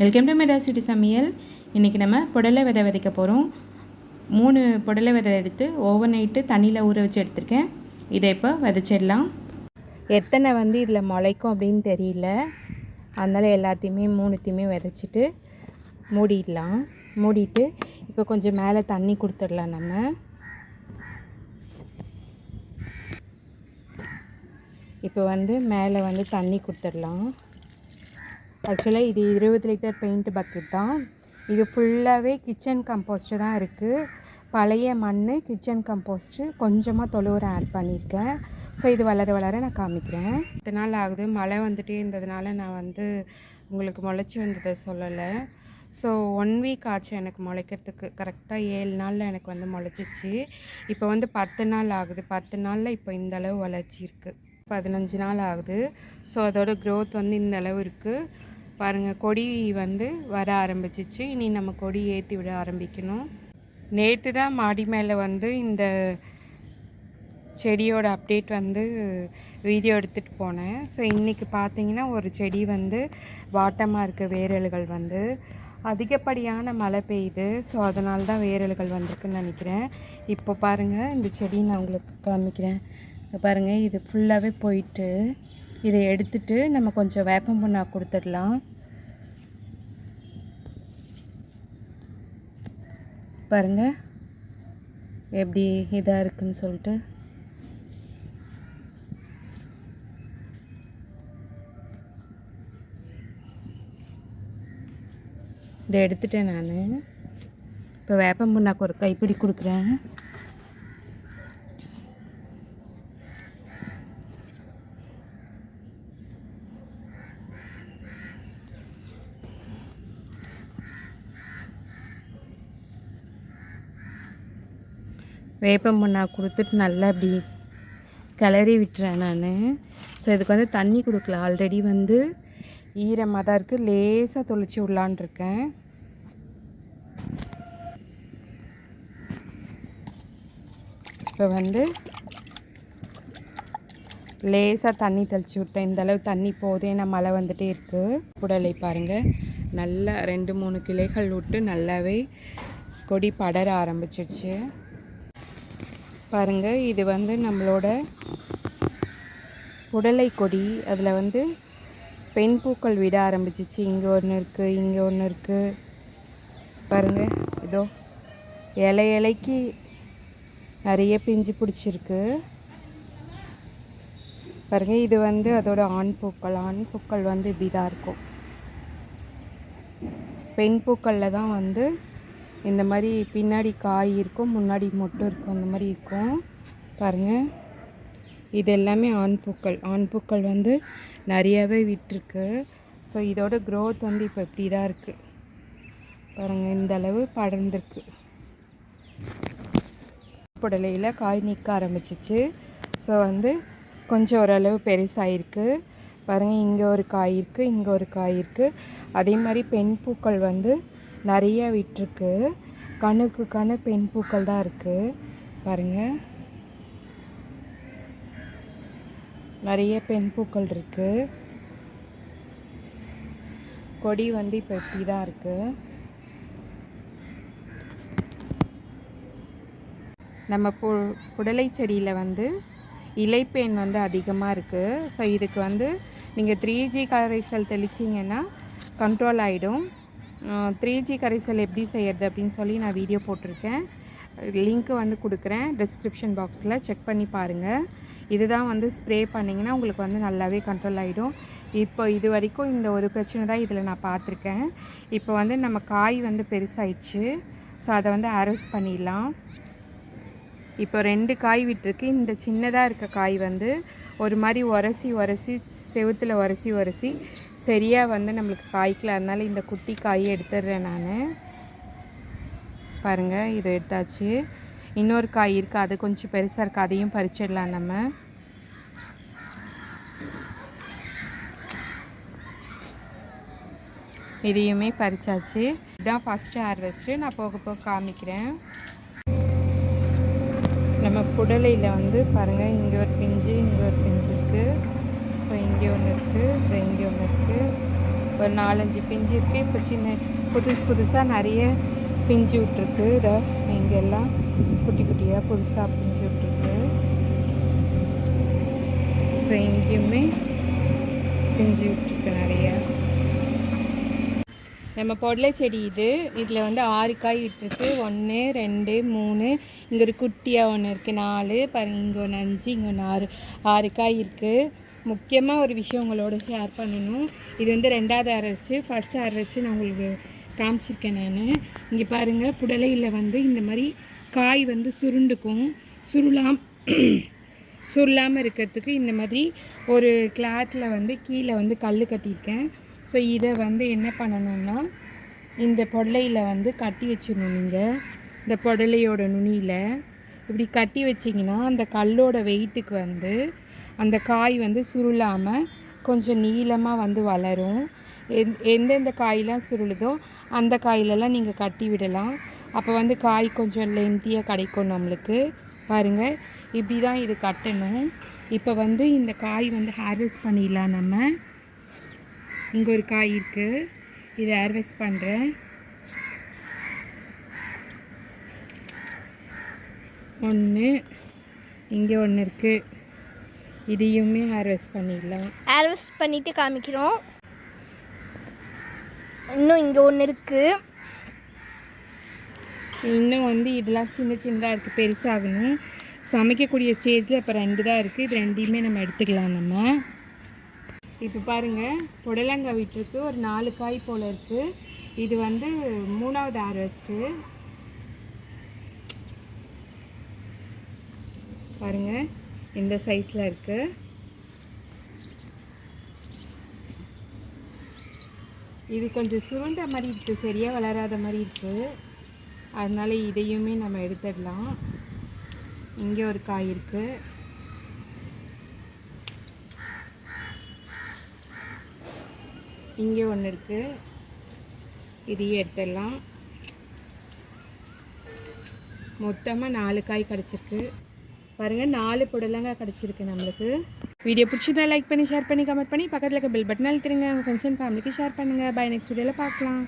Welcome to மெடா city சமையல் இன்றைக்கி நம்ம புடலை விதை விதைக்க போகிறோம் மூணு புடலை விதை எடுத்து ஓவர் நைட்டு தண்ணியில் ஊற வச்சு எடுத்திருக்கேன். இதை இப்போ விதைச்சிடலாம். எத்தனை வந்து இதில் முளைக்கும் அப்படின்னு தெரியல. அதனால் எல்லாத்தையுமே மூணுத்தையுமே விதைச்சிட்டு மூடிடலாம். மூடிட்டு இப்போ கொஞ்சம் மேலே தண்ணி கொடுத்துடலாம் நம்ம. இப்போ வந்து மேலே வந்து தண்ணி கொடுத்துடலாம். ஆக்சுவலாக இது இருபது லிட்டர் பெயிண்ட் பக்கெட் தான். இது ஃபுல்லாகவே கிச்சன் கம்போஸ்ட்டு தான் இருக்குது பழைய மண் கிச்சன் கம்போஸ்ட்டு கொஞ்சமாக தொழுவுரை ஆட் பண்ணியிருக்கேன் ஸோ இது வளர வளர நான் காமிக்கிறேன். இத்தனை நாள் ஆகுது. மழை வந்துட்டே இருந்ததுனால நான் வந்து உங்களுக்கு முளைச்சி வந்ததை சொல்லலை. ஸோ ஒன் வீக் ஆச்சு எனக்கு முளைக்கிறதுக்கு. கரெக்டாக ஏழு நாளில் எனக்கு வந்து முளைச்சிச்சு. இப்போ வந்து பத்து நாள் ஆகுது. பத்து நாளில் இப்போ இந்த அளவு வளர்ச்சி இருக்குது பதினஞ்சு நாள் ஆகுது. ஸோ அதோட க்ரோத் வந்து இந்த அளவு இருக்குது பாருங்கள் கொடி வந்து வர ஆரம்பிச்சிச்சு. இனி நம்ம கொடி ஏற்றி விட ஆரம்பிக்கணும். நேற்று தான் மாடி மேலே வந்து இந்த செடியோட அப்டேட் வந்து வீடியோ எடுத்துகிட்டு போனேன். ஸோ இன்றைக்கி பார்த்தீங்கன்னா ஒரு செடி வந்து வாட்டமாக இருக்குது வேரல்கள் வந்து அதிகப்படியான மழை பெய்யுது. ஸோ அதனால தான் வேரல்கள் வந்திருக்குன்னு நினைக்கிறேன். இப்போ பாருங்கள் இந்த செடி நான் உங்களுக்கு காமிக்கிறேன். பாருங்கள் இது ஃபுல்லாகவே போயிட்டு இதை எடுத்துட்டு நம்ம கொஞ்சம் வேப்பம் புண்ணா கொடுத்துடலாம். பாருங்கள் எப்படி இதாக இருக்குன்னு சொல்லிட்டு. இதை எடுத்துட்டேன் நான். இப்போ வேப்பம் புண்ணாக்கு ஒரு கைப்பிடி கொடுக்குறேன். வேப்பம் புண்ணா கொடுத்துட்டு நல்லா அப்படி கிளறி விட்டுறேன் நான். ஸோ இதுக்கு வந்து தண்ணி கொடுக்கல ஆல்ரெடி வந்து ஈரமாக தான் இருக்குது லேசாக தொளிச்சு விடலான் இருக்கேன். இப்போ வந்து லேசாக தண்ணி தெளிச்சு விட்டேன். இந்தளவு தண்ணி போதே நான் மழை வந்துகிட்டே இருக்குது புடலை பாருங்கள் நல்லா ரெண்டு மூணு கிளைகள் விட்டு நல்லாவே கொடி படர ஆரம்பிச்சிடுச்சு பாருங்கள் இது வந்து நம்மளோட புடலை கொடி அதில் வந்து பெண் பூக்கள் விட ஆரம்பிச்சிச்சு. இங்கே ஒன்று இருக்குது இங்கே ஒன்று இருக்குது பாருங்கள் இதோ இலை இலைக்கு நிறைய பிஞ்சு பிடிச்சிருக்கு. பாருங்கள் இது வந்து அதோட ஆண் பூக்கள். ஆண் பூக்கள் வந்து இப்படி தான் இருக்கும். பெண் பூக்களில் தான் வந்து இந்த மாதிரி பின்னாடி காய் இருக்கும் முன்னாடி மொட்டு இருக்கும் அந்த மாதிரி இருக்கும். பாருங்கள் இது எல்லாமே ஆண் பூக்கள். ஆண் பூக்கள் வந்து நிறையாவே விட்டுருக்கு. ஸோ இதோட க்ரோத் வந்து இப்போ இப்படி தான் இருக்குது பாருங்கள் இந்த அளவு படர்ந்துருக்கு. புடலையில் காய் நிற்க ஆரம்பிச்சிச்சு. ஸோ வந்து கொஞ்சம் ஓரளவு பெருசாகிருக்கு பாருங்கள் இங்கே ஒரு காய் இருக்குது இங்கே ஒரு காய் இருக்குது அதே மாதிரி பெண் பூக்கள் வந்து நிறைய விட்டுருக்கு. கணுக்கு கணு பெண் பூக்கள் தான் இருக்குது பாருங்கள் நிறைய பெண் பூக்கள் இருக்குது கொடி வந்து இப்போ இப்படி தான் இருக்குது நம்ம பு புடலை செடியில் வந்து இலைப்பேன் வந்து அதிகமாக இருக்குது ஸோ இதுக்கு வந்து நீங்கள் த்ரீ ஜி கரைசல் தெளிச்சிங்கன்னா கண்ட்ரோல் ஆகிடும் த்ரீ ஜி கரைசல் எப்படி செய்கிறது அப்படின்னு சொல்லி நான் வீடியோ போட்டிருக்கேன். லிங்க்கு வந்து கொடுக்குறேன். டிஸ்கிரிப்ஷன் பாக்ஸில் செக் பண்ணி பாருங்கள் இதுதான் வந்து ஸ்ப்ரே பண்ணிங்கன்னா உங்களுக்கு வந்து நல்லாவே கண்ட்ரோல் ஆகிடும் இப்போ இது வரைக்கும் இந்த ஒரு பிரச்சனை தான் இதில் நான் பார்த்துருக்கேன். இப்போ வந்து நம்ம காய் வந்து பெருசாயிடுச்சு. ஸோ அதை வந்து அரெஸ்ட் பண்ணிடலாம். இப்போ ரெண்டு காய் விட்டுருக்கு. இந்த சின்னதாக இருக்க காய் வந்து ஒரு மாதிரி உரசி உரசி செவுத்தில் உரசி உரசி. சரியாக வந்து நம்மளுக்கு காய்க்கல. அதனால் இந்த குட்டி காயை எடுத்துடுறேன் நான். பாருங்கள் இதை எடுத்தாச்சு. இன்னொரு காய் இருக்குது அது கொஞ்சம் பெருசாக இருக்குது அதையும் பறிச்சிடலாம் நம்ம. இதையுமே பறிச்சாச்சு. இதுதான் ஃபஸ்ட்டு ஹார்வெஸ்ட்டு நான் போக போக காமிக்கிறேன். நம்ம புடலையில் வந்து பாருங்கள் இங்கே ஒரு பிஞ்சு இங்கே ஒரு பிஞ்சு இருக்குது ஸோ இங்கே ஒன்று இருக்குது அப்புறம் இங்கே ஒன்று இருக்குது ஒரு நாலஞ்சு பிஞ்சு இருக்குது இப்போ சின்ன புதுசு புதுசாக நிறைய பிஞ்சு விட்ருக்கு இதை இங்கெல்லாம் குட்டி குட்டியாக புதுசாக பிஞ்சு விட்ருக்கு ஸோ இங்கேயுமே பிஞ்சு விட்ருக்கு நிறையா. நம்ம பொடலை செடி இது. இதில் வந்து ஆறு காய் விட்டுருக்கு. ஒன்று ரெண்டு மூணு. இங்கே ஒரு குட்டியாக ஒன்று இருக்குது நாலு. பாருங்க இங்கே ஒன்று அஞ்சு இங்கே ஒன்று ஆறு. ஆறு காய் இருக்குது முக்கியமாக ஒரு விஷயம் உங்களோட ஷேர் பண்ணணும். இது வந்து ரெண்டாவது அரைச்சி ஃபஸ்ட் அரைச்சி நான் உங்களுக்கு காமிச்சிருக்கேன் நான். இங்கே பாருங்கள் புடலையில் வந்து இந்த மாதிரி காய் வந்து சுருண்டுக்கும். சுருளாம் சுருளாமல் இருக்கிறதுக்கு இந்த மாதிரி ஒரு கிளாத்தில் வந்து கீழே வந்து கல் கட்டியிருக்கேன். ஸோ இதை வந்து என்ன பண்ணணும்னா இந்த பொடலையில் வந்து கட்டி வச்சிடணும் நீங்கள் இந்த பொடலையோட நுனியில். இப்படி கட்டி வச்சிங்கன்னா அந்த கல்லோட வெயிட்டுக்கு வந்து அந்த காய் வந்து சுருளாமல் கொஞ்சம் நீளமாக வந்து வளரும். எந் எந்தெந்த காயெலாம் சுருளுதோ அந்த காயிலெல்லாம் நீங்கள் கட்டி விடலாம். அப்போ வந்து காய் கொஞ்சம் லென்த்தியாக கிடைக்கும் நம்மளுக்கு. பாருங்கள் இப்படி தான் இது கட்டணும். இப்போ வந்து இந்த காய் வந்து ஹார்வெஸ்ட் பண்ணிடலாம் நம்ம. இங்கே ஒரு காய் இருக்குது இதை ஹார்வெஸ்ட் பண்ணுறேன் ஒன்று இங்கே ஒன்று இருக்குது இதையுமே ஹார்வெஸ்ட் பண்ணிடலாம். ஹார்வெஸ்ட் பண்ணிட்டு காமிக்கிறோம். இன்னும் இங்கே ஒன்று இருக்குது இன்னும் வந்து இதெல்லாம் சின்ன சின்னதாக இருக்குது பெருசாகணும். சமைக்கக்கூடிய ஸ்டேஜில் இப்போ ரெண்டு தான் இருக்குது இது ரெண்டையுமே நம்ம எடுத்துக்கலாம் நம்ம. இப்போ பாருங்கள் புடலங்காய் விட்டுருக்கு ஒரு நாலு காய் போல் இருக்குது இது வந்து மூணாவது ஹார்வெஸ்ட்டு பாருங்கள் இந்த சைஸில் இருக்குது இது கொஞ்சம் சுருண்ட மாதிரி இருக்குது சரியாக வளராத மாதிரி இருக்குது அதனால் இதையுமே நம்ம எடுத்துடலாம். இங்கே ஒரு காய் இருக்குது இங்கே ஒன்று இருக்குது இதையும் எடுத்துடலாம். மொத்தமாக நாலு காய் கிடச்சிருக்கு. பாருங்கள் நாலு புடலங்காய் கிடச்சிருக்கு நம்மளுக்கு. வீடியோ பிடிச்சிருந்தா லைக் பண்ணி ஷேர் பண்ணி கமெண்ட் பண்ணி பக்கத்தில் இருக்க பெல் பட்டன் அழுத்துருங்க உங்கள் ஃப்ரெண்ட்ஸ் அண்ட் ஃபேமிலிக்கு ஷேர் பண்ணுங்கள் பை நெக்ஸ்ட் வீடியோவில் பார்க்கலாம்.